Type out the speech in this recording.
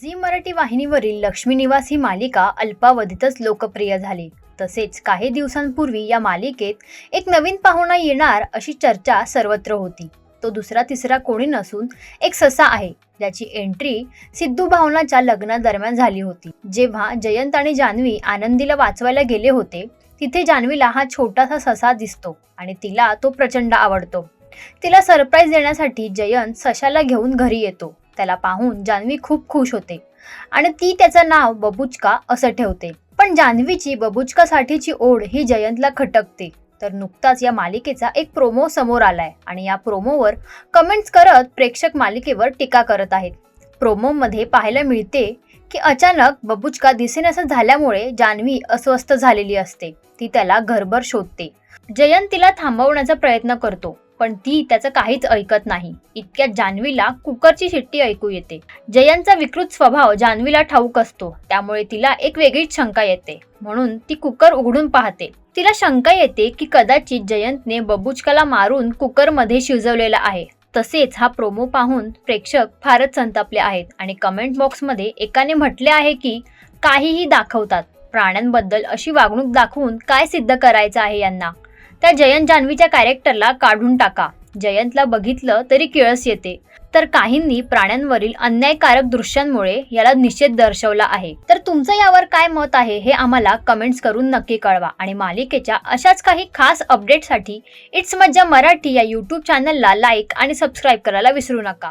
Zee Marathi वाहिनीवरील लक्ष्मी निवास ही मालिका अल्पावधीतच लोकप्रिय झाली. तसेच काही दिवसांपूर्वी या मालिकेत एक नवीन पाहुणा येणार अशी चर्चा सर्वत्र होती. तो दुसरा तिसरा कोणी नसून एक ससा आहे ज्याची एंट्री सिद्धू भावनाच्या लग्नादरम्यान झाली होती. जेव्हा जयंत आणि जान्हवी आनंदीला वाचवायला गेले होते तिथे जान्हवीला हा छोटासा ससा दिसतो आणि तिला तो प्रचंड आवडतो. तिला सरप्राईज देण्यासाठी जयंत सशाला घेऊन घरी येतो. त्याला पाहून जान्हवी खूप खुश होते. आणि ती त्याचं नाव बबुचका असं ठेवते. पण जान्हवीची बबुचकासाठीची ओढ ही जयंतला खटकते. तर नुकताच या मालिकेचा एक प्रोमो समोर आलाय. आणि या प्रोमोवर कमेंट्स करत प्रेक्षक मालिकेवर टीका करत आहेत. प्रोमोमध्ये पाहायला मिळते की अचानक बबुचका दिसेनसा झाल्यामुळे जान्हवी अस्वस्थ झालेली असते. ती त्याला घरभर शोधते. जयंत तिला थांबवण्याचा प्रयत्न करतो. पण ती त्याचं काहीच ऐकत नाही. इतक्या जान्हवीला कुकरची शिट्टी ऐकू येते. जयंतचा विकृत स्वभाव जान्हवीला ठाऊक असतो. त्यामुळे तिला एक वेगळीच शंका येते. म्हणून ती कुकर उघडून पाहते. तिला शंका येते की कदाचित जयंतने बबुचकाला मारून कुकरमध्ये शिजवलेला आहे. तसेच हा प्रोमो पाहून प्रेक्षक फारच संतापले आहेत आणि कमेंट बॉक्समध्ये एकाने म्हटले आहे की काहीही दाखवतात. प्राण्यांबद्दल अशी वागणूक दाखवून काय सिद्ध करायचं आहे यांना? त्या जयंत जान्हवीच्या कॅरेक्टरला काढून टाका. जयंतला बघितलं तरी किळस येते. तर काहींनी प्राण्यांवरील अन्यायकारक दृश्यांमुळे याला निषेध दर्शवला आहे. तर तुमचं यावर काय मत आहे हे आम्हाला कमेंट्स करून नक्की कळवा. आणि मालिकेच्या अशाच काही खास अपडेटसाठी इट्स मज्जा मराठी या यूट्यूब चॅनलला लाईक आणि सबस्क्राईब करायला विसरू नका.